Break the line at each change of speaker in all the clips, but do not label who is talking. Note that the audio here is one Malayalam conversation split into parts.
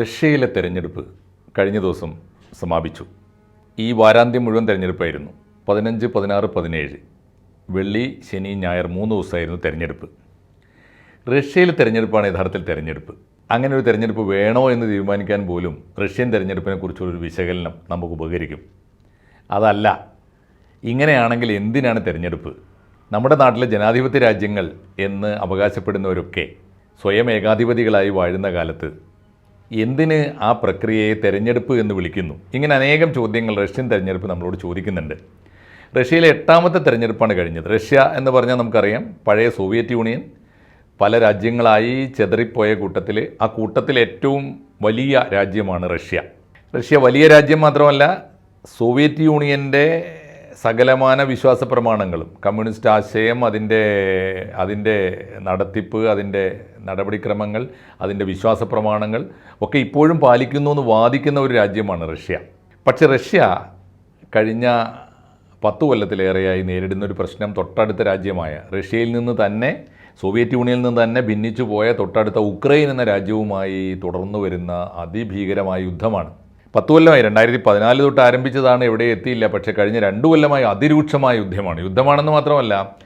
റഷ്യയിലെ തെരഞ്ഞെടുപ്പ് കഴിഞ്ഞ ദിവസം സമാപിച്ചു. ഈ വാരാന്ത്യം മുഴുവൻ തെരഞ്ഞെടുപ്പായിരുന്നു. പതിനഞ്ച് പതിനാറ് പതിനേഴ്. വെള്ളി ശനി ഞായർ മൂന്ന് ദിവസമായിരുന്നു തെരഞ്ഞെടുപ്പ്. റഷ്യയിലെ തെരഞ്ഞെടുപ്പാണ് യഥാർത്ഥത്തിൽ തെരഞ്ഞെടുപ്പ്. അങ്ങനെ ഒരു തെരഞ്ഞെടുപ്പ് വേണോ എന്ന് തീരുമാനിക്കാൻ പോലും റഷ്യൻ തെരഞ്ഞെടുപ്പിനെ കുറിച്ചുള്ളൊരു വിശകലനം നമുക്ക് ഉപകരിക്കും. അതല്ല ഇങ്ങനെയാണെങ്കിൽ എന്തിനാണ് തെരഞ്ഞെടുപ്പ്? നമ്മുടെ നാട്ടിലെ ജനാധിപത്യ രാജ്യങ്ങൾ എന്ന് അവകാശപ്പെടുന്നവരൊക്കെ സ്വയം ഏകാധിപതികളായി വാഴുന്ന കാലത്ത് എന്തിന് ആ പ്രക്രിയയെ തെരഞ്ഞെടുപ്പ് എന്ന് വിളിക്കുന്നു? ഇങ്ങനെ അനേകം ചോദ്യങ്ങൾ റഷ്യൻ തെരഞ്ഞെടുപ്പ് നമ്മളോട് ചോദിക്കുന്നുണ്ട്. റഷ്യയിലെ എട്ടാമത്തെ തെരഞ്ഞെടുപ്പാണ് കഴിഞ്ഞത്. റഷ്യ എന്ന് പറഞ്ഞാൽ നമുക്കറിയാം പഴയ സോവിയറ്റ് യൂണിയൻ. പല രാജ്യങ്ങളായി ചെതറിപ്പോയ കൂട്ടത്തിൽ ആ കൂട്ടത്തിൽ ഏറ്റവും വലിയ രാജ്യമാണ് റഷ്യ. റഷ്യ വലിയ രാജ്യം മാത്രമല്ല സോവിയറ്റ് യൂണിയന്റെ സകലമാന വിശ്വാസ പ്രമാണങ്ങളും. കമ്മ്യൂണിസ്റ്റ് ആശയം അതിന്റെ അതിന്റെ നടത്തിപ്പ് അതിന്റെ നടപടിക്രമങ്ങൾ അതിന്റെ വിശ്വാസ പ്രമാണങ്ങൾ ഒക്കെ ഇപ്പോഴും പാലിക്കുന്നു എന്ന് വാദിക്കുന്ന ഒരു രാജ്യമാണ് റഷ്യ. പക്ഷേ റഷ്യ കഴിഞ്ഞ പത്ത് കൊല്ലത്തിലേറെയായി നേരിടുന്ന ഒരു പ്രശ്നം തൊട്ടടുത്ത രാജ്യമായ റഷ്യയിൽ നിന്ന് തന്നെ സോവിയറ്റ് യൂണിയനിൽ നിന്ന് തന്നെ ഭിന്നിച്ചു പോയ തൊട്ടടുത്ത ഉക്രൈൻ എന്ന രാജ്യവുമായി തുടർന്നു വരുന്ന അതിഭീകരമായ യുദ്ധമാണ്. പത്ത് കൊല്ലമായി രണ്ടായിരത്തി പതിനാല് തൊട്ട് ആരംഭിച്ചതാണ് എവിടെ എത്തിയില്ല. പക്ഷേ കഴിഞ്ഞ രണ്ടു കൊല്ലമായി അതിരൂക്ഷമായ യുദ്ധമാണ്. യുദ്ധമാണെന്ന് മാത്രമല്ല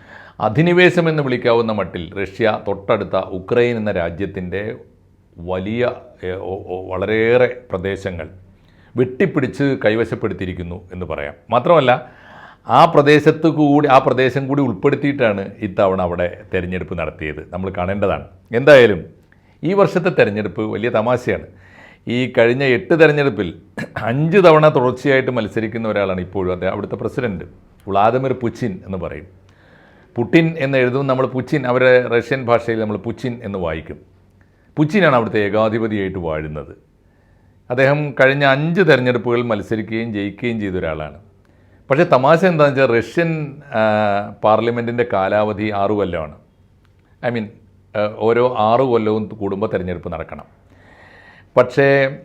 അധിനിവേശം എന്ന് വിളിക്കാവുന്ന മട്ടിൽ റഷ്യ തൊട്ടടുത്ത ഉക്രൈൻ എന്ന രാജ്യത്തിന്റെ വലിയ വളരെയേറെ പ്രദേശങ്ങൾ വെട്ടിപ്പിടിച്ച് കൈവശപ്പെടുത്തിയിരിക്കുന്നു എന്ന് പറയാം. മാത്രമല്ല ആ പ്രദേശത്ത് കൂടി ആ പ്രദേശം കൂടി ഉൾപ്പെടുത്തിയിട്ടാണ് ഇത്തവണ അവിടെ തെരഞ്ഞെടുപ്പ് നടത്തിയത്. നമ്മൾ കാണേണ്ടതാണ്. എന്തായാലും ഈ വർഷത്തെ തെരഞ്ഞെടുപ്പ് വലിയ തമാശയാണ്. ഈ കഴിഞ്ഞ എട്ട് തെരഞ്ഞെടുപ്പിൽ അഞ്ച് തവണ തുടർച്ചയായിട്ട് മത്സരിക്കുന്ന ഒരാളാണ് ഇപ്പോഴും അദ്ദേഹം അവിടുത്തെ പ്രസിഡന്റ് വ്ളാദിമിർ പുച്ചിൻ എന്ന് പറയും. പുട്ടിൻ എന്ന് എഴുതും നമ്മൾ പുച്ചിൻ അവരെ റഷ്യൻ ഭാഷയിൽ നമ്മൾ പുച്ചിൻ എന്ന് വായിക്കും. പുച്ചിനാണ് അവിടുത്തെ ഏകാധിപതിയായിട്ട് വാഴുന്നത്. അദ്ദേഹം കഴിഞ്ഞ അഞ്ച് തെരഞ്ഞെടുപ്പുകൾ മത്സരിക്കുകയും ജയിക്കുകയും ചെയ്ത ഒരാളാണ്. പക്ഷേ തമാശ എന്താണെന്ന് വെച്ചാൽ റഷ്യൻ പാർലമെന്റിന്റെ കാലാവധി ആറു കൊല്ലമാണ്. ഐ മീൻ ഓരോ ആറു കൊല്ലവും കൂടുമ്പോൾ തെരഞ്ഞെടുപ്പ് നടക്കണം. പക്ഷേ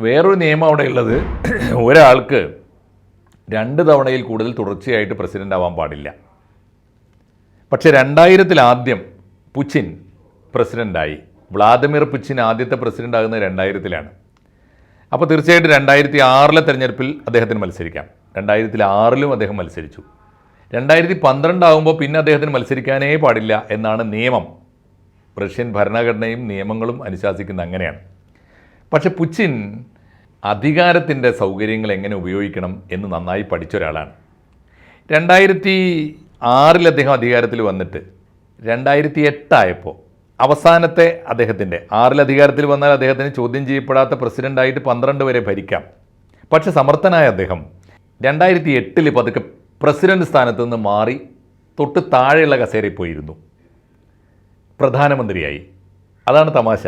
വേറൊരു നിയമം അവിടെ ഉള്ളത്. ഒരാൾക്ക് രണ്ട് തവണയിൽ കൂടുതൽ തുടർച്ചയായിട്ട് പ്രസിഡന്റ് ആവാൻ പാടില്ല. പക്ഷേ രണ്ടായിരത്തിൽ ആദ്യം പുച്ചിൻ പ്രസിഡന്റായി വ്ളാദിമിർ പുച്ചിൻ ആദ്യത്തെ പ്രസിഡന്റ് ആകുന്നത് രണ്ടായിരത്തിലാണ്. അപ്പോൾ തീർച്ചയായിട്ടും രണ്ടായിരത്തി ആറിലെ തെരഞ്ഞെടുപ്പിൽ അദ്ദേഹത്തിന് മത്സരിക്കാം. രണ്ടായിരത്തി ആറിലും അദ്ദേഹം മത്സരിച്ചു. രണ്ടായിരത്തി പന്ത്രണ്ടാകുമ്പോൾ പിന്നെ അദ്ദേഹത്തിന് മത്സരിക്കാനേ പാടില്ല എന്നാണ് നിയമം. റഷ്യൻ ഭരണഘടനയും നിയമങ്ങളും അനുശാസിക്കുന്ന അങ്ങനെയാണ്. പക്ഷെ പുച്ചിൻ അധികാരത്തിന്റെ സൗകര്യങ്ങൾ എങ്ങനെ ഉപയോഗിക്കണം എന്ന് നന്നായി പഠിച്ച ഒരാളാണ്. രണ്ടായിരത്തി ആറിൽ അദ്ദേഹം അധികാരത്തിൽ വന്നിട്ട് രണ്ടായിരത്തി എട്ടായപ്പോൾ അവസാനത്തെ അദ്ദേഹത്തിന്റെ ആറിൽ അധികാരത്തിൽ വന്നാൽ അദ്ദേഹത്തിന് ചോദ്യം ചെയ്യപ്പെടാത്ത പ്രസിഡന്റായിട്ട് പന്ത്രണ്ട് വരെ ഭരിക്കാം. പക്ഷെ സമർത്ഥനായ അദ്ദേഹം രണ്ടായിരത്തി എട്ടിൽ പതുക്കെ പ്രസിഡന്റ് സ്ഥാനത്ത് നിന്ന് മാറി തൊട്ട് താഴെയുള്ള കസേരയിൽ പോയിരുന്നു. പ്രധാനമന്ത്രിയായി. അതാണ് തമാശ.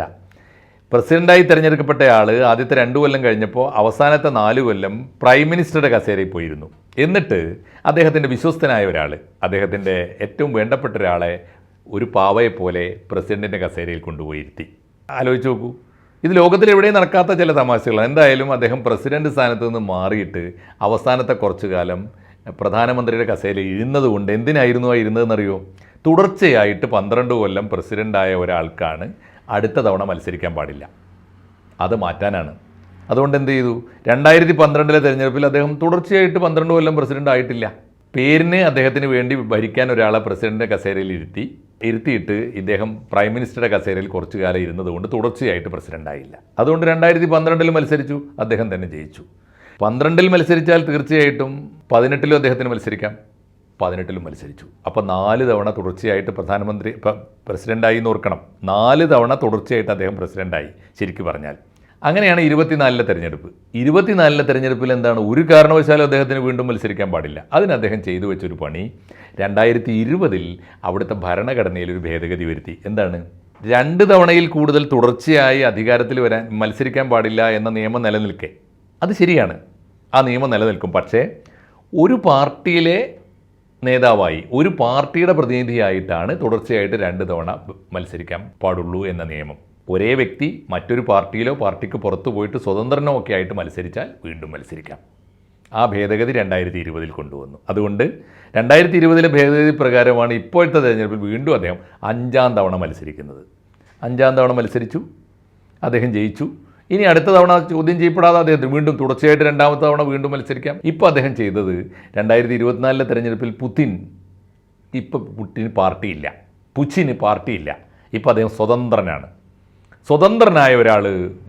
പ്രസിഡന്റായി തിരഞ്ഞെടുക്കപ്പെട്ട ആൾ ആദ്യത്തെ രണ്ടു കൊല്ലം കഴിഞ്ഞപ്പോൾ അവസാനത്തെ നാല് കൊല്ലം പ്രൈം മിനിസ്റ്ററുടെ കസേരയിൽ പോയിരുന്നു. എന്നിട്ട് അദ്ദേഹത്തിന്റെ വിശ്വസ്തനായ ഒരാൾ അദ്ദേഹത്തിന്റെ ഏറ്റവും വേണ്ടപ്പെട്ട ഒരാളെ ഒരു പാവയെ പോലെ പ്രസിഡന്റിന്റെ കസേരയിൽ കൊണ്ടുപോയിരുത്തി. ആലോചിച്ച് നോക്കൂ. ഇത് ലോകത്തിൽ എവിടെയും നടക്കാത്ത ചില തമാശകളാണ്. എന്തായാലും അദ്ദേഹം പ്രസിഡന്റ് സ്ഥാനത്ത് നിന്ന് മാറിയിട്ട് അവസാനത്തെ കുറച്ചു കാലം പ്രധാനമന്ത്രിയുടെ കസേരയിൽ ഇരുന്നത് കൊണ്ട് എന്തിനായിരുന്നു ആ ഇരുന്നതെന്നറിയോ? തുടർച്ചയായിട്ട് പന്ത്രണ്ട് കൊല്ലം പ്രസിഡന്റായ ഒരാൾക്കാണ് അടുത്ത തവണ മത്സരിക്കാൻ പാടില്ല. അത് മാറ്റാനാണ്. അതുകൊണ്ട് എന്ത് ചെയ്തു? രണ്ടായിരത്തി പന്ത്രണ്ടിലെ തെരഞ്ഞെടുപ്പിൽ അദ്ദേഹം തുടർച്ചയായിട്ട് പന്ത്രണ്ട് കൊല്ലം പ്രസിഡന്റ് ആയിട്ടില്ല. പേരിന് അദ്ദേഹത്തിന് വേണ്ടി ഭരിക്കാൻ ഒരാളെ പ്രസിഡന്റിന്റെ കസേരയിൽ ഇരുത്തി ഇരുത്തിയിട്ട് ഇദ്ദേഹം പ്രൈം മിനിസ്റ്ററുടെ കസേരയിൽ കുറച്ചു കാലം ഇരുന്നതുകൊണ്ട് തുടർച്ചയായിട്ട് പ്രസിഡന്റ് ആയില്ല. അതുകൊണ്ട് രണ്ടായിരത്തി പന്ത്രണ്ടിൽ മത്സരിച്ചു അദ്ദേഹം തന്നെ ജയിച്ചു. പന്ത്രണ്ടിൽ മത്സരിച്ചാൽ തീർച്ചയായിട്ടും പതിനെട്ടിലും അദ്ദേഹത്തിന് മത്സരിക്കാം. പതിനെട്ടിലും മത്സരിച്ചു. അപ്പോൾ നാല് തവണ തുടർച്ചയായിട്ട് പ്രധാനമന്ത്രി പ്രസിഡന്റായി എന്ന് ഓർക്കണം. നാല് തവണ തുടർച്ചയായിട്ട് അദ്ദേഹം പ്രസിഡന്റായി ശരിക്കും പറഞ്ഞാൽ. അങ്ങനെയാണ് ഇരുപത്തിനാലിലെ തെരഞ്ഞെടുപ്പ്. ഇരുപത്തിനാലിലെ തെരഞ്ഞെടുപ്പിൽ എന്താണ്? ഒരു കാരണവശാലും അദ്ദേഹത്തിന് വീണ്ടും മത്സരിക്കാൻ പാടില്ല. അതിന് അദ്ദേഹം ചെയ്തു വെച്ചൊരു പണി. രണ്ടായിരത്തി ഇരുപതിൽ അവിടുത്തെ ഭരണഘടനയിൽ ഒരു ഭേദഗതി വരുത്തി. എന്താണ്? രണ്ട് തവണയിൽ കൂടുതൽ തുടർച്ചയായി അധികാരത്തിൽ വരാൻ മത്സരിക്കാൻ പാടില്ല എന്ന നിയമം നിലനിൽക്കേ. അത് ശരിയാണ്. ആ നിയമം നിലനിൽക്കും. പക്ഷേ ഒരു പാർട്ടിയിലെ നേതാവായി ഒരു പാർട്ടിയുടെ പ്രതിനിധിയായിട്ടാണ് തുടർച്ചയായിട്ട് രണ്ട് തവണ മത്സരിക്കാൻ പാടുള്ളൂ എന്ന നിയമം. ഒരേ വ്യക്തി മറ്റൊരു പാർട്ടിയിലോ പാർട്ടിക്ക് പുറത്തു പോയിട്ട് സ്വതന്ത്രനോ ഒക്കെ ആയിട്ട് മത്സരിച്ചാൽ വീണ്ടും മത്സരിക്കാം. ആ ഭേദഗതി രണ്ടായിരത്തി ഇരുപതിൽ കൊണ്ടുവന്നു. അതുകൊണ്ട് രണ്ടായിരത്തി ഇരുപതിലെ ഭേദഗതി പ്രകാരമാണ് ഇപ്പോഴത്തെ തിരഞ്ഞെടുപ്പിൽ വീണ്ടും അദ്ദേഹം അഞ്ചാം തവണ മത്സരിക്കുന്നത്. അഞ്ചാം തവണ മത്സരിച്ചു. അദ്ദേഹം ജയിച്ചു. ഇനി അടുത്ത തവണ ചോദ്യം ചെയ്യപ്പെടാതെ അദ്ദേഹത്തിന് വീണ്ടും തുടർച്ചയായിട്ട് രണ്ടാമത്തെ തവണ വീണ്ടും മത്സരിക്കാം. ഇപ്പോൾ അദ്ദേഹം ചെയ്തത് രണ്ടായിരത്തി ഇരുപത്തിനാലിലെ തെരഞ്ഞെടുപ്പിൽ പുതിൻ ഇപ്പം പുട്ടിന് പാർട്ടിയില്ല. പുച്ചിന് പാർട്ടിയില്ല. ഇപ്പം അദ്ദേഹം സ്വതന്ത്രനാണ്. സ്വതന്ത്രനായ ഒരാൾ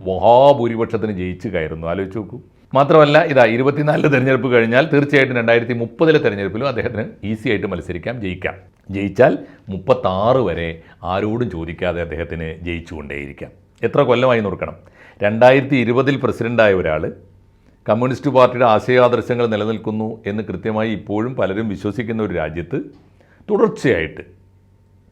മഹാഭൂരിപക്ഷത്തിന് ജയിച്ചു കയറുന്നു. ആലോചിച്ച് നോക്കൂ. മാത്രമല്ല ഇതാ ഇരുപത്തിനാലിലെ തെരഞ്ഞെടുപ്പ് കഴിഞ്ഞാൽ തീർച്ചയായിട്ടും രണ്ടായിരത്തി മുപ്പതിലെ തെരഞ്ഞെടുപ്പിലും അദ്ദേഹത്തിന് ഈസി ആയിട്ട് മത്സരിക്കാം ജയിക്കാം. ജയിച്ചാൽ മുപ്പത്താറ് വരെ ആരോടും ചോദിക്കാതെ അദ്ദേഹത്തിന് ജയിച്ചുകൊണ്ടേയിരിക്കാം. എത്ര കൊല്ലമായി നോക്കണം. രണ്ടായിരത്തി ഇരുപതിൽ പ്രസിഡന്റായ ഒരാൾ കമ്മ്യൂണിസ്റ്റ് പാർട്ടിയുടെ ആശയാദർശങ്ങൾ നിലനിൽക്കുന്നു എന്ന് കൃത്യമായി ഇപ്പോഴും പലരും വിശ്വസിക്കുന്ന ഒരു രാജ്യത്ത് തുടർച്ചയായിട്ട്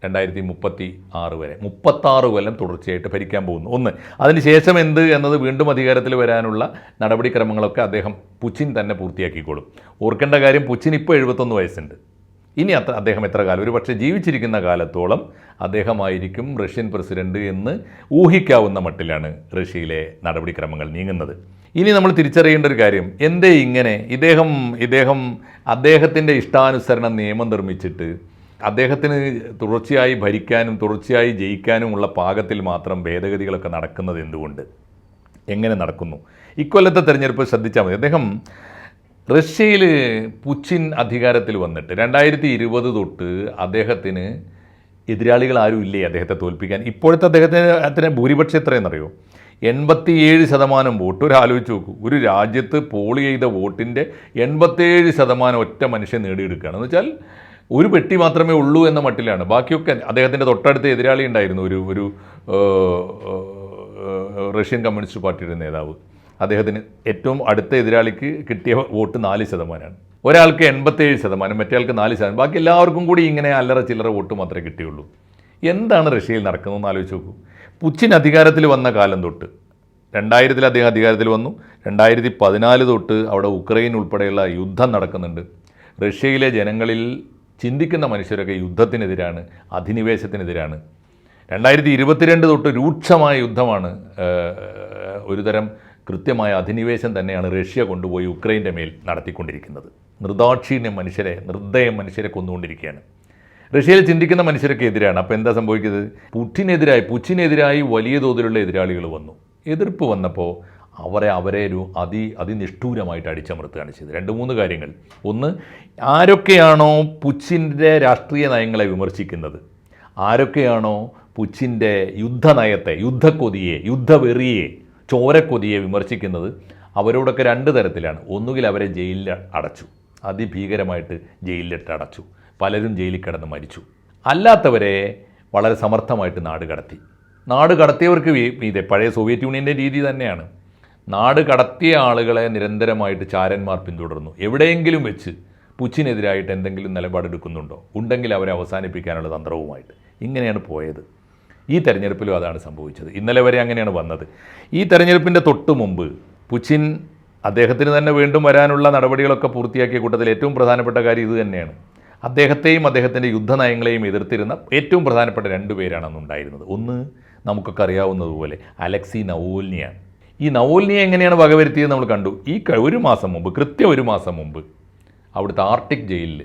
രണ്ടായിരത്തി മുപ്പത്തി ആറ് വരെ മുപ്പത്താറ് കൊല്ലം തുടർച്ചയായിട്ട് ഭരിക്കാൻ പോകുന്നു. ഒന്ന് അതിനുശേഷം എന്ത് എന്നത് വീണ്ടും അധികാരത്തിൽ വരാനുള്ള നടപടിക്രമങ്ങളൊക്കെ അദ്ദേഹം പുച്ചിൻ തന്നെ പൂർത്തിയാക്കിക്കോളും. ഓർക്കേണ്ട കാര്യം പുച്ചിൻ ഇപ്പോൾ എഴുപത്തൊന്ന് വയസ്സുണ്ട്. ഇനി അത്ര അദ്ദേഹം എത്ര കാലം? ഒരു പക്ഷേ ജീവിച്ചിരിക്കുന്ന കാലത്തോളം അദ്ദേഹമായിരിക്കും റഷ്യൻ പ്രസിഡന്റ് എന്ന് ഊഹിക്കാവുന്ന മട്ടിലാണ് റഷ്യയിലെ നടപടിക്രമങ്ങൾ നീങ്ങുന്നത്. ഇനി നമ്മൾ തിരിച്ചറിയേണ്ട ഒരു കാര്യം എന്തേ ഇങ്ങനെ ഇദ്ദേഹം ഇദ്ദേഹം അദ്ദേഹത്തിന്റെ ഇഷ്ടാനുസരണം നിയമം നിർമ്മിച്ചിട്ട് അദ്ദേഹത്തിന് തുടർച്ചയായി ഭരിക്കാനും തുടർച്ചയായി ജയിക്കാനുമുള്ള പാകത്തിൽ മാത്രം ഭേദഗതികളൊക്കെ നടക്കുന്നത് എന്തുകൊണ്ട്? എങ്ങനെ നടക്കുന്നു? ഇക്കൊല്ലത്തെ തെരഞ്ഞെടുപ്പ് ശ്രദ്ധിച്ചാൽ മതി. അദ്ദേഹം റഷ്യയിൽ പുച്ചിൻ അധികാരത്തിൽ വന്നിട്ട് രണ്ടായിരത്തി ഇരുപത് തൊട്ട് അദ്ദേഹത്തിന് എതിരാളികൾ ആരും ഇല്ലേ അദ്ദേഹത്തെ തോൽപ്പിക്കാൻ? ഇപ്പോഴത്തെ അദ്ദേഹത്തിന് അതിന് ഭൂരിപക്ഷം എത്രയെന്നറിയോ? എൺപത്തിയേഴ് ശതമാനം വോട്ട്. ഒരു ആലോചിച്ച് നോക്കൂ. ഒരു രാജ്യത്ത് പോളി ചെയ്ത വോട്ടിന്റെ എൺപത്തേഴ് ശതമാനം ഒറ്റ മനുഷ്യൻ നേടിയെടുക്കുകയാണ്. എന്ന് വെച്ചാൽ ഒരു പെട്ടി മാത്രമേ ഉള്ളൂ എന്ന മട്ടിലാണ്. ബാക്കിയൊക്കെ അദ്ദേഹത്തിന്റെ തൊട്ടടുത്ത് എതിരാളി ഉണ്ടായിരുന്നു ഒരു ഒരു റഷ്യൻ കമ്മ്യൂണിസ്റ്റ് പാർട്ടിയുടെ നേതാവ്. അദ്ദേഹത്തിന് ഏറ്റവും അടുത്ത എതിരാളിക്ക് കിട്ടിയ വോട്ട് നാല് ശതമാനമാണ്. ഒരാൾക്ക് എൺപത്തേഴ് ശതമാനം മറ്റേ ആൾക്ക് നാല് ശതമാനം. ബാക്കി എല്ലാവർക്കും കൂടി ഇങ്ങനെ അല്ലറ ചില്ലറ വോട്ട് മാത്രമേ കിട്ടിയുള്ളൂ. എന്താണ് റഷ്യയിൽ നടക്കുന്നതെന്ന് ആലോചിച്ച് നോക്കൂ. പുച്ചിൻ അധികാരത്തിൽ വന്ന കാലം തൊട്ട് രണ്ടായിരത്തിൽ അദ്ദേഹം അധികാരത്തിൽ വന്നു രണ്ടായിരത്തി പതിനാല് തൊട്ട് അവിടെ ഉക്രൈൻ ഉൾപ്പെടെയുള്ള യുദ്ധം നടക്കുന്നുണ്ട്. റഷ്യയിലെ ജനങ്ങളിൽ ചിന്തിക്കുന്ന മനുഷ്യരൊക്കെ യുദ്ധത്തിനെതിരാണ് അധിനിവേശത്തിനെതിരാണ്. രണ്ടായിരത്തി ഇരുപത്തിരണ്ട് തൊട്ട് രൂക്ഷമായ യുദ്ധമാണ് ഒരുതരം കൃത്യമായ അധിനിവേശം തന്നെയാണ് റഷ്യ കൊണ്ടുപോയി ഉക്രൈന്റെ മേൽ നടത്തിക്കൊണ്ടിരിക്കുന്നത്. നിർദാക്ഷിണ്യ മനുഷ്യരെ നിർദ്ദയം മനുഷ്യരെ കൊന്നുകൊണ്ടിരിക്കുകയാണ്. റഷ്യയിൽ ചിന്തിക്കുന്ന മനുഷ്യരൊക്കെ എതിരാണ്. അപ്പോൾ എന്താ സംഭവിക്കുന്നത്? പുറ്റിനെതിരായി പുച്ചിനെതിരായി വലിയ തോതിലുള്ള എതിരാളികൾ വന്നു. എതിർപ്പ് വന്നപ്പോൾ അവരെ അവരെ ഒരു അതി അതിനിഷ്ഠൂരമായിട്ട് അടിച്ചമർത്തുകയാണ് ചെയ്തത്. രണ്ട് മൂന്ന് കാര്യങ്ങൾ. ഒന്ന് ആരൊക്കെയാണോ പുച്ചിന്റെ രാഷ്ട്രീയ നയങ്ങളെ വിമർശിക്കുന്നത്? ആരൊക്കെയാണോ പുച്ചിന്റെ യുദ്ധനയത്തെ യുദ്ധക്കൊതിയെ യുദ്ധവെറിയെ ചോരക്കൊതിയെ വിമർശിക്കുന്നത് അവരോടൊക്കെ രണ്ട് തരത്തിലാണ്. ഒന്നുകിൽ അവരെ ജയിലിൽ അടച്ചു. അതിഭീകരമായിട്ട് ജയിലിലിട്ട് അടച്ചു. പലരും ജയിലിൽ കിടന്ന് മരിച്ചു. അല്ലാത്തവരെ വളരെ സമർത്ഥമായിട്ട് നാട് കടത്തി. നാട് കടത്തിയവർക്ക് ഇതേ പഴയ സോവിയറ്റ് യൂണിയന്റെ രീതി തന്നെയാണ്. നാട് കടത്തിയ ആളുകളെ നിരന്തരമായിട്ട് ചാരന്മാർ പിന്തുടർന്നു. എവിടെയെങ്കിലും വെച്ച് പുച്ചിനെതിരായിട്ട് എന്തെങ്കിലും നിലപാടെടുക്കുന്നുണ്ടോ? ഉണ്ടെങ്കിൽ അവരെ അവസാനിപ്പിക്കാനുള്ള തന്ത്രവുമായിട്ട്. ഇങ്ങനെയാണ് പോയത്. ഈ തെരഞ്ഞെടുപ്പിലും അതാണ് സംഭവിച്ചത്. ഇന്നലെ വരെ അങ്ങനെയാണ് വന്നത്. ഈ തെരഞ്ഞെടുപ്പിന്റെ തൊട്ട് മുമ്പ് പുച്ചിൻ അദ്ദേഹത്തിന് തന്നെ വീണ്ടും വരാനുള്ള നടപടികളൊക്കെ പൂർത്തിയാക്കിയ കൂട്ടത്തിൽ ഏറ്റവും പ്രധാനപ്പെട്ട കാര്യം ഇത് തന്നെയാണ്. അദ്ദേഹത്തെയും അദ്ദേഹത്തിന്റെ യുദ്ധനയങ്ങളെയും എതിർത്തിരുന്ന ഏറ്റവും പ്രധാനപ്പെട്ട രണ്ട് പേരാണ് അന്നുണ്ടായിരുന്നത് ഒന്ന് നമുക്കൊക്കെ അറിയാവുന്നതുപോലെ അലക്സി നവോൽനിയാണ് ഈ നവോൽനിയെ എങ്ങനെയാണ് വകവരുത്തിയത് നമ്മൾ കണ്ടു. ഈ ഒരു മാസം മുമ്പ് കൃത്യം ഒരു മാസം മുമ്പ് അവിടുത്തെ ആർട്ടിക് ജയിലിൽ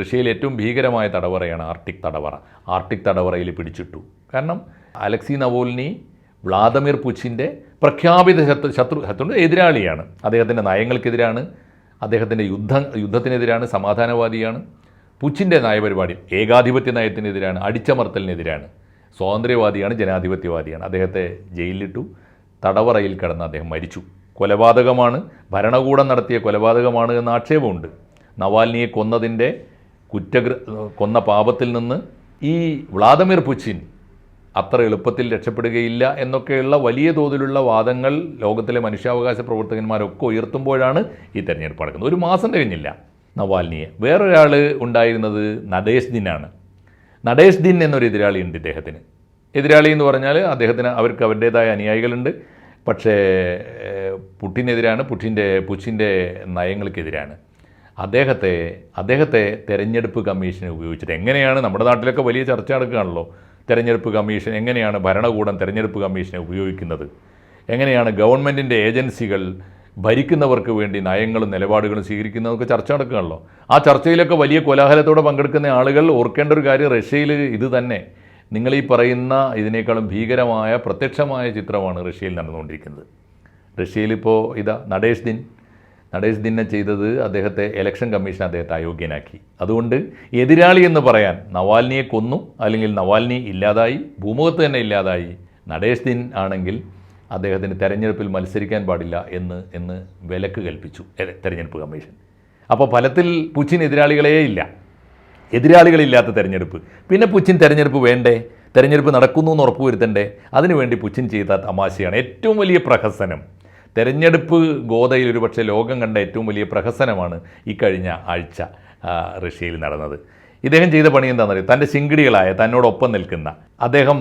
റഷ്യയിലെ ഏറ്റവും ഭീകരമായ തടവറയാണ് ആർട്ടിക് തടവറ. ആർട്ടിക് തടവറയിൽ പിടിച്ചിട്ടു. കാരണം അലക്സി നവോൽനി വ്ളാദിമിർ പുച്ചിന്റെ പ്രഖ്യാപിത ശത്രു ശത്രു ശത്രുവിന്റെ എതിരാളിയാണ്. അദ്ദേഹത്തിന്റെ നയങ്ങൾക്കെതിരാണ്. അദ്ദേഹത്തിന്റെ യുദ്ധ യുദ്ധത്തിനെതിരാണ് സമാധാനവാദിയാണ്. പുച്ചിന്റെ നയപരിപാടി ഏകാധിപത്യ നയത്തിനെതിരാണ് അടിച്ചമർത്തലിനെതിരാണ്. സ്വാതന്ത്ര്യവാദിയാണ് ജനാധിപത്യവാദിയാണ്. അദ്ദേഹത്തെ ജയിലിലിട്ടു. തടവറയിൽ കിടന്ന് അദ്ദേഹം മരിച്ചു. കൊലപാതകമാണ്. ഭരണകൂടം നടത്തിയ കൊലപാതകമാണ് എന്ന ആക്ഷേപമുണ്ട്. നവാൽനിയെ കൊന്നതിന്റെ കുറ്റകൃ കൊന്ന പാപത്തിൽ നിന്ന് ഈ വ്ളാദിമിർ പുച്ചിൻ അത്ര എളുപ്പത്തിൽ രക്ഷപ്പെടുകയില്ല എന്നൊക്കെയുള്ള വലിയ തോതിലുള്ള വാദങ്ങൾ ലോകത്തിലെ മനുഷ്യാവകാശ പ്രവർത്തകന്മാരൊക്കെ ഉയർത്തുമ്പോഴാണ് ഈ തെരഞ്ഞെടുപ്പ് നടക്കുന്നത്. ഒരു മാസം കഴിഞ്ഞില്ല നവാൽനിയെ. വേറൊരാൾ ഉണ്ടായിരുന്നത് നടേഷ് ദിനാണ് നടേഷ് ദിൻ എന്നൊരു എതിരാളി ഉണ്ട് ഇദ്ദേഹത്തിന്. എതിരാളി എന്ന് പറഞ്ഞാൽ അദ്ദേഹത്തിന് അവർക്ക് അവരുടേതായ അനുയായികളുണ്ട്. പക്ഷേ പുട്ടിനെതിരാണ് പുട്ടിന്റെ പുച്ചിന്റെ നയങ്ങൾക്കെതിരാണ്. അദ്ദേഹത്തെ അദ്ദേഹത്തെ തെരഞ്ഞെടുപ്പ് കമ്മീഷനെ ഉപയോഗിച്ചിട്ട് എങ്ങനെയാണ് നമ്മുടെ നാട്ടിലൊക്കെ വലിയ ചർച്ച നടക്കുകയാണല്ലോ തെരഞ്ഞെടുപ്പ് കമ്മീഷൻ എങ്ങനെയാണ് ഭരണകൂടം തെരഞ്ഞെടുപ്പ് കമ്മീഷനെ ഉപയോഗിക്കുന്നത്? എങ്ങനെയാണ് ഗവൺമെന്റിന്റെ ഏജൻസികൾ ഭരിക്കുന്നവർക്ക് വേണ്ടി നയങ്ങളും നിലപാടുകളും സ്വീകരിക്കുന്നതൊക്കെ ചർച്ച നടക്കുകയാണല്ലോ ആ ചർച്ചയിലൊക്കെ വലിയ കോലാഹലത്തോടെ പങ്കെടുക്കുന്ന ആളുകൾ ഓർക്കേണ്ട ഒരു കാര്യം റഷ്യയിൽ ഇത് തന്നെ. നിങ്ങൾ ഈ പറയുന്ന ഇതിനേക്കാളും ഭീകരമായ പ്രത്യക്ഷമായ ചിത്രമാണ് റഷ്യയിൽ നടന്നുകൊണ്ടിരിക്കുന്നത്. റഷ്യയിലിപ്പോൾ ഇതാ നടേഷ് ദിൻ നടേഷ് ദിന്ന ചെയ്തത് അദ്ദേഹത്തെ ഇലക്ഷൻ കമ്മീഷൻ അദ്ദേഹത്തെ അയോഗ്യനാക്കി. അതുകൊണ്ട് എതിരാളി എന്ന് പറയാൻ നവാൽനിയെ കൊന്നു അല്ലെങ്കിൽ നവാൽനി ഇല്ലാതായി ഭൂമുഖത്ത് തന്നെ ഇല്ലാതായി നടേഷ് ദിൻ ആണെങ്കിൽ അദ്ദേഹത്തിന് തെരഞ്ഞെടുപ്പിൽ മത്സരിക്കാൻ പാടില്ല എന്ന് എന്ന് വിലക്ക് കൽപ്പിച്ചു തെരഞ്ഞെടുപ്പ് കമ്മീഷൻ. അപ്പോൾ ഫലത്തിൽ പുച്ചിൻ എതിരാളികളേ ഇല്ല. എതിരാളികളില്ലാത്ത തെരഞ്ഞെടുപ്പ്. പിന്നെ പുച്ചിൻ തെരഞ്ഞെടുപ്പ് വേണ്ടേ? തെരഞ്ഞെടുപ്പ് നടക്കുന്നു എന്ന് ഉറപ്പുവരുത്തണ്ടേ? അതിനുവേണ്ടി പുച്ചിൻ ചെയ്ത തമാശയാണ് ഏറ്റവും വലിയ പ്രഹസനം. തെരഞ്ഞെടുപ്പ് ഗോതയിൽ ഒരുപക്ഷെ ലോകം കണ്ട ഏറ്റവും വലിയ പ്രഹസനമാണ് ഈ കഴിഞ്ഞ ആഴ്ച റഷ്യയിൽ നടന്നത്. ഇദ്ദേഹം ചെയ്ത പണി എന്താണെന്നറിയോ? തന്റെ ശിങ്കിടികളായ തന്നോടൊപ്പം നിൽക്കുന്ന അദ്ദേഹം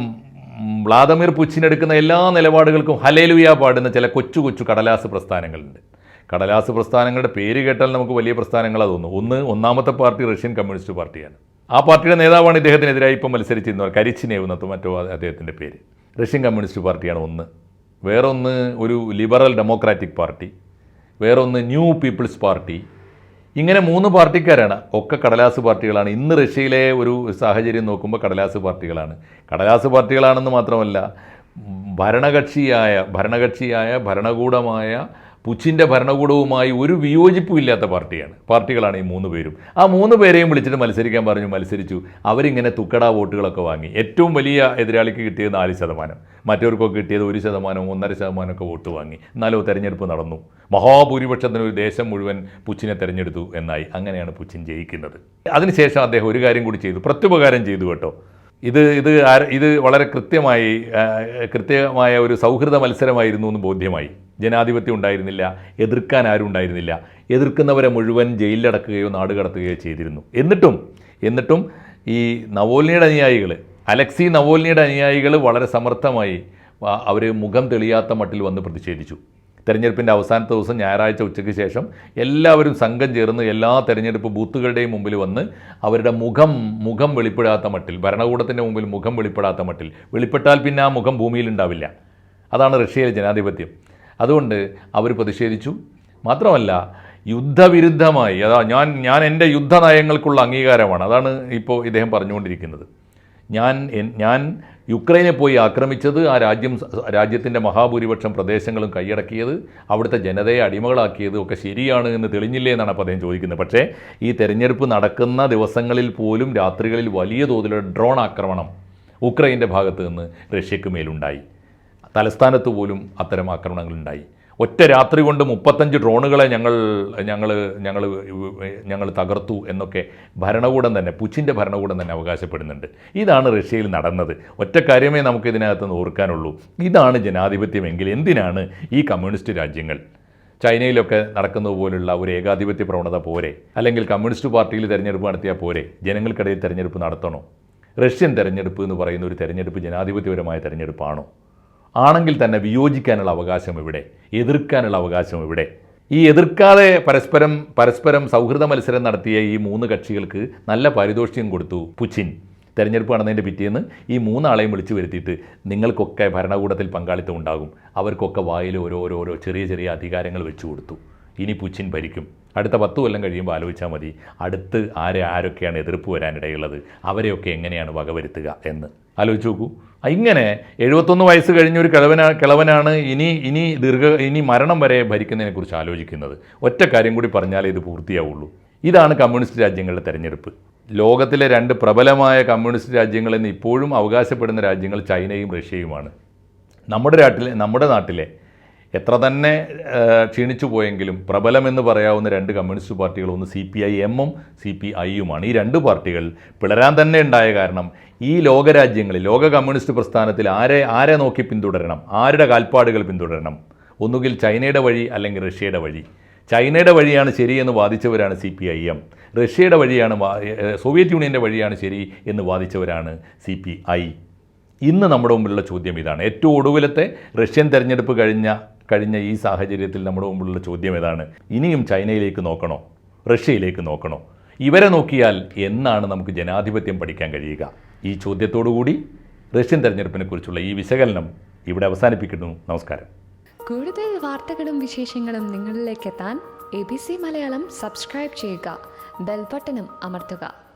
വ്ളാദിമിർ പുച്ചിനെടുക്കുന്ന എല്ലാ നിലപാടുകൾക്കും ഹലേലുയ പാടുന്ന ചില കൊച്ചു കൊച്ചു കടലാസ് പ്രസ്ഥാനങ്ങളുണ്ട്. കടലാസ് പ്രസ്ഥാനങ്ങളുടെ പേര് കേട്ടാൽ നമുക്ക് വലിയ പ്രസ്ഥാനങ്ങളാണ് തോന്നുന്നു ഒന്ന് ഒന്നാമത്തെ പാർട്ടി റഷ്യൻ കമ്മ്യൂണിസ്റ്റ് പാർട്ടിയാണ്. ആ പാർട്ടിയുടെ നേതാവാണ് ഇദ്ദേഹത്തിനെതിരായി ഇപ്പം മത്സരിച്ചിരുന്നവർ കരിച്ചിനേവ് എന്നത്തോ മറ്റോ അദ്ദേഹത്തിന്റെ പേര്. റഷ്യൻ കമ്മ്യൂണിസ്റ്റ് പാർട്ടിയാണ് ഒന്ന്. വേറൊന്ന് ഒരു ലിബറൽ ഡെമോക്രാറ്റിക് പാർട്ടി വേറൊന്ന് ന്യൂ പീപ്പിൾസ് പാർട്ടി. ഇങ്ങനെ മൂന്ന് പാർട്ടിക്കാരാണ്. ഒക്കെ കടലാസ് പാർട്ടികളാണ്. ഇന്ന് റഷ്യയിലെ ഒരു സാഹചര്യം നോക്കുമ്പോൾ കടലാസ് പാർട്ടികളാണ്. കടലാസ് പാർട്ടികളാണെന്ന് മാത്രമല്ല ഭരണകക്ഷിയായ ഭരണകക്ഷിയായ ഭരണകൂടമായ പുച്ചിന്റെ ഭരണകൂടവുമായി ഒരു വിയോജിപ്പും ഇല്ലാത്ത പാർട്ടിയാണ്. പാർട്ടികളാണ് ഈ മൂന്ന് പേരും. ആ മൂന്ന് പേരെയും വിളിച്ചിട്ട് മത്സരിക്കാൻ പറഞ്ഞു മത്സരിച്ചു. അവരിങ്ങനെ തുക്കട വോട്ടുകളൊക്കെ വാങ്ങി. ഏറ്റവും വലിയ എതിരാളിക്ക് കിട്ടിയത് നാല് ശതമാനം. മറ്റവർക്കൊക്കെ കിട്ടിയത് ഒരു ശതമാനം ഒന്നര ശതമാനമൊക്കെ വോട്ട് വാങ്ങി. എന്നാലോ തെരഞ്ഞെടുപ്പ് നടന്നു. മഹാഭൂരിപക്ഷത്തിന് ഒരു ദേശം മുഴുവൻ പുച്ചിനെ തെരഞ്ഞെടുത്തു എന്നായി. അങ്ങനെയാണ് പുച്ചിൻ ജയിക്കുന്നത്. അതിനുശേഷം അദ്ദേഹം ഒരു കാര്യം കൂടി ചെയ്തു. പ്രത്യുപകാരം ചെയ്തു കേട്ടോ. ഇത് ഇത് ഇത് വളരെ കൃത്യമായി കൃത്യമായ ഒരു സൗഹൃദ മത്സരമായിരുന്നു എന്ന് ബോധ്യമായി. ജനാധിപത്യം ഉണ്ടായിരുന്നില്ല എതിർക്കാൻ ആരും ഉണ്ടായിരുന്നില്ല. എതിർക്കുന്നവരെ മുഴുവൻ ജയിലിലടക്കുകയോ നാട് കടത്തുകയോ ചെയ്തിരുന്നു. എന്നിട്ടും എന്നിട്ടും ഈ നവോലിനിയുടെ അനുയായികൾ അലക്സി നവോലിനിയുടെ അനുയായികൾ വളരെ സമർത്ഥമായി അവർ മുഖം തെളിയാത്ത മട്ടിൽ വന്ന് പ്രതിഷേധിച്ചു. തെരഞ്ഞെടുപ്പിന്റെ അവസാനത്തെ ദിവസം ഞായറാഴ്ച ഉച്ചയ്ക്ക് ശേഷം എല്ലാവരും സംഘം ചേർന്ന് എല്ലാ തെരഞ്ഞെടുപ്പ് ബൂത്തുകളുടെയും മുമ്പിൽ വന്ന് അവരുടെ മുഖം മുഖം വെളിപ്പെടാത്ത മട്ടിൽ ഭരണകൂടത്തിന്റെ മുമ്പിൽ മുഖം വെളിപ്പെടാത്ത മട്ടിൽ വെളിപ്പെട്ടാൽ പിന്നെ ആ മുഖം ഭൂമിയിൽ ഉണ്ടാവില്ല. അതാണ് റഷ്യയിലെ ജനാധിപത്യം. അതുകൊണ്ട് അവർ പ്രതിഷേധിച്ചു. മാത്രമല്ല യുദ്ധവിരുദ്ധമായി അതാ ഞാൻ ഞാൻ എന്റെ യുദ്ധ നയങ്ങൾക്കുള്ള അംഗീകാരമാണ്. അതാണ് ഇപ്പോൾ ഇദ്ദേഹം പറഞ്ഞുകൊണ്ടിരിക്കുന്നത്. ഞാൻ ഞാൻ യുക്രൈനെ പോയി ആക്രമിച്ചത് ആ രാജ്യം രാജ്യത്തിന്റെ മഹാഭൂരിപക്ഷം പ്രദേശങ്ങളും കൈയടക്കിയത് അവിടുത്തെ ജനതയെ അടിമകളാക്കിയത് ഒക്കെ ശരിയാണ് എന്ന് തെളിഞ്ഞില്ലേ എന്നാണ് അപ്പോൾ അദ്ദേഹം ചോദിക്കുന്നത്. പക്ഷേ ഈ തെരഞ്ഞെടുപ്പ് നടക്കുന്ന ദിവസങ്ങളിൽ പോലും രാത്രികളിൽ വലിയ തോതിലുള്ള ഡ്രോൺ ആക്രമണം ഉക്രൈന്റെ ഭാഗത്ത് നിന്ന് റഷ്യക്ക് മേലുണ്ടായി. തലസ്ഥാനത്ത് പോലും അത്തരം ആക്രമണങ്ങളുണ്ടായി ഒറ്റ രാത്രി കൊണ്ട് മുപ്പത്തഞ്ച് ഡ്രോണുകളെ ഞങ്ങൾ ഞങ്ങൾ ഞങ്ങൾ ഞങ്ങൾ തകർത്തു എന്നൊക്കെ ഭരണകൂടം തന്നെ പുച്ചിന്റെ ഭരണകൂടം തന്നെ അവകാശപ്പെടുന്നുണ്ട്. ഇതാണ് റഷ്യയിൽ നടന്നത്. ഒറ്റ കാര്യമേ നമുക്ക് ഇതിനകത്ത് നിന്ന് ഓർക്കാനുള്ളൂ. ഇതാണ് ജനാധിപത്യമെങ്കിൽ എന്തിനാണ് ഈ കമ്മ്യൂണിസ്റ്റ് രാജ്യങ്ങൾ? ചൈനയിലൊക്കെ നടക്കുന്നത് പോലുള്ള ഒരു ഏകാധിപത്യ പ്രവണത പോരെ? അല്ലെങ്കിൽ കമ്മ്യൂണിസ്റ്റ് പാർട്ടിയിൽ തിരഞ്ഞെടുപ്പ് നടത്തിയാൽ പോരെ? ജനങ്ങൾക്കിടയിൽ തിരഞ്ഞെടുപ്പ് നടത്തണോ? റഷ്യൻ തെരഞ്ഞെടുപ്പ് എന്ന് പറയുന്ന ഒരു തെരഞ്ഞെടുപ്പ് ജനാധിപത്യപരമായ തെരഞ്ഞെടുപ്പാണോ? ആണെങ്കിൽ തന്നെ വിയോജിക്കാനുള്ള അവകാശം ഇവിടെ എതിർക്കാനുള്ള അവകാശം ഇവിടെ. ഈ എതിർക്കാതെ പരസ്പരം പരസ്പരം സൗഹൃദ മത്സരം നടത്തിയ ഈ മൂന്ന് കക്ഷികൾക്ക് നല്ല പാരിതോഷികം കൊടുത്തു പുച്ചിൻ. തെരഞ്ഞെടുപ്പ് നടന്നതിന്റെ പിറ്റേന്ന് ഈ മൂന്നാളെയും വിളിച്ചു വരുത്തിയിട്ട് നിങ്ങൾക്കൊക്കെ ഭരണകൂടത്തിൽ പങ്കാളിത്തം ഉണ്ടാകും. അവർക്കൊക്കെ വായിൽ ഓരോരോരോ ചെറിയ ചെറിയ അധികാരങ്ങൾ വെച്ചു കൊടുത്തു. ഇനി പുച്ചിൻ ഭരിക്കും. അടുത്ത പത്ത് കൊല്ലം കഴിയുമ്പോൾ ആലോചിച്ചാൽ മതി അടുത്ത് ആരെ ആരൊക്കെയാണ് എതിർപ്പ് വരാനിടയുള്ളത് അവരെയൊക്കെ എങ്ങനെയാണ് വകവരുത്തുക എന്ന്. ആലോചിച്ച് നോക്കൂ. ഇങ്ങനെ എഴുപത്തൊന്ന് വയസ്സ് കഴിഞ്ഞ ഒരു കിളവനാ കിളവനാണ് ഇനി ഇനി ദീർഘ ഇനി മരണം വരെ ഭരിക്കുന്നതിനെക്കുറിച്ച് ആലോചിക്കുന്നത്. ഒറ്റ കാര്യം കൂടി പറഞ്ഞാലേ ഇത് പൂർത്തിയാവുള്ളൂ. ഇതാണ് കമ്മ്യൂണിസ്റ്റ് രാജ്യങ്ങളുടെ തെരഞ്ഞെടുപ്പ്. ലോകത്തിലെ രണ്ട് പ്രബലമായ കമ്മ്യൂണിസ്റ്റ് രാജ്യങ്ങളെന്ന് ഇപ്പോഴും അവകാശപ്പെടുന്ന രാജ്യങ്ങൾ ചൈനയും റഷ്യയുമാണ്. നമ്മുടെ നാട്ടിലെ നമ്മുടെ നാട്ടിലെ എത്ര തന്നെ ക്ഷീണിച്ചു പോയെങ്കിലും പ്രബലമെന്ന് പറയാവുന്ന രണ്ട് കമ്മ്യൂണിസ്റ്റ് പാർട്ടികൾ ഒന്ന് സി പി ഐ എമ്മും സി പി ഐയുമാണ്. ഈ രണ്ട് പാർട്ടികൾ പിളരാൻ തന്നെ ഉണ്ടായ കാരണം ഈ ലോകരാജ്യങ്ങളിൽ ലോക കമ്മ്യൂണിസ്റ്റ് പ്രസ്ഥാനത്തിൽ ആരെ ആരെ നോക്കി പിന്തുടരണം? ആരുടെ കാൽപ്പാടുകൾ പിന്തുടരണം? ഒന്നുകിൽ ചൈനയുടെ വഴി അല്ലെങ്കിൽ റഷ്യയുടെ വഴി. ചൈനയുടെ വഴിയാണ് ശരിയെന്ന് വാദിച്ചവരാണ് സി പി ഐ എം. റഷ്യയുടെ വഴിയാണ് സോവിയറ്റ് യൂണിയന്റെ വഴിയാണ് ശരി എന്ന് വാദിച്ചവരാണ് സി പി ഐ. ഇന്ന് നമ്മുടെ മുമ്പിലുള്ള ചോദ്യം ഇതാണ്. ഏറ്റവും ഒടുവിലത്തെ റഷ്യൻ തെരഞ്ഞെടുപ്പ് കഴിഞ്ഞ കഴിഞ്ഞ ഈ സാഹചര്യത്തിൽ നമ്മുടെ മുമ്പിലുള്ള ചോദ്യം ഏതാണ്? ഇനിയും ചൈനയിലേക്ക് നോക്കണോ? റഷ്യയിലേക്ക് നോക്കണോ? ഇവരെ നോക്കിയാൽ എന്നാണ് നമുക്ക് ജനാധിപത്യം പഠിക്കാൻ കഴിയുക. ഈ ചോദ്യത്തോടുകൂടി റഷ്യൻ തെരഞ്ഞെടുപ്പിനെ കുറിച്ചുള്ള ഈ വിശകലനം ഇവിടെ അവസാനിപ്പിക്കുന്നു. നമസ്കാരം.
കൂടുതൽ വാർത്തകളും വിശേഷങ്ങളും നിങ്ങളിലേക്ക് എത്താൻ A B C Malayalam subscribe ചെയ്യുക. ബെൽബട്ടനും അമർത്തുക.